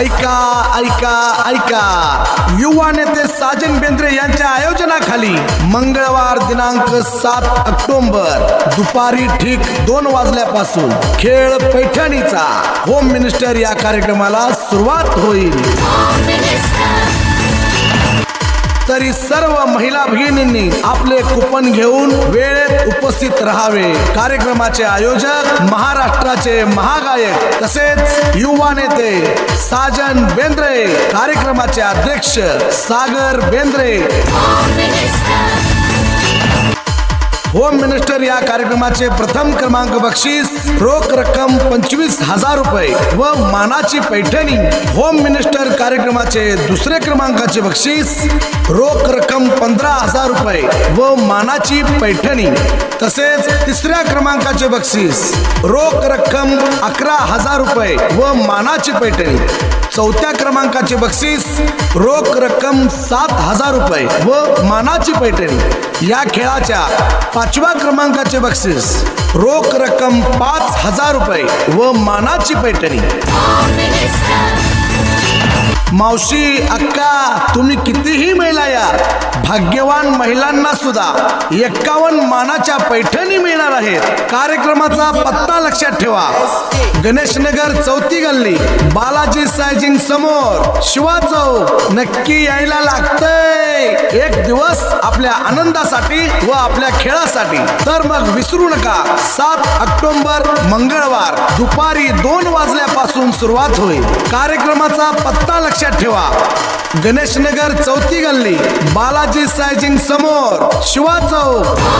ऐका ऐका ऐका. युवा नेते साजन बेंद्रे यांच्या आयोजनाखाली मंगळवार दिनांक सात ऑक्टोबर दुपारी ठीक दोन वाजल्यापासून खेळ पैठणीचा होम मिनिस्टर या कार्यक्रमाला सुरुवात होईल. तरी सर्व महिला भगिनींनी आपले कुपन घेऊन वेळ उपस्थित राहावे. कार्यक्रमाचे आयोजक महाराष्ट्राचे महागायक तसेच युवा नेते साजन बेंद्रे. कार्यक्रमाचे अध्यक्ष सागर बेंद्रे. होम मिनिस्टर या कार्यक्रमाचे प्रथम क्रमांक बक्षीस रोख रक्कम पंचवीस हजार रुपये व मानाची पैठणी. होम मिनिस्टर कार्यक्रमाचे दुसरे क्रमांकाचे बक्षीस रोख रक्कम पंधरा हजार रुपये व मानाची पैठणी. तसेच तिसऱ्या क्रमांकाचे बक्षीस रोख रक्कम अकरा हजार रुपये व मानाची पैठणी. चौथ्या क्रमांकाचे बक्षीस रोख रक्कम सात हजार रुपये व मानाची पैठणी. या खेळाच्या पाचव्या क्रमांकाचे बक्षीस रोख रक्कम पाच हजार रुपये व मानाची पैठणी. मावशी अक्का तुम्ही कितीही महिला या. भाग्यवान महिलांना सुद्धा एक्कावन्न मानाच्या पैठणी मिळणार आहेत. कार्यक्रमाचा पत्ता लक्षात ठेवा. गणेशनगर चौथी गल्ली बालाजी सायजिंग समोर. शिवा चौक नक्की यायला लागतंय. एक दिवस आपल्या आनंदासाठी व आपल्या खेळासाठी. तर मग विसरू नका सात ऑक्टोबर मंगळवार दुपारी दोन वाजल्यापासून सुरुवात होईल. कार्यक्रमाचा पत्ता लक्षात ठेवा. गणेशनगर चौथी गल्ली बालाजी सायजिंग समोर शिवा चौक.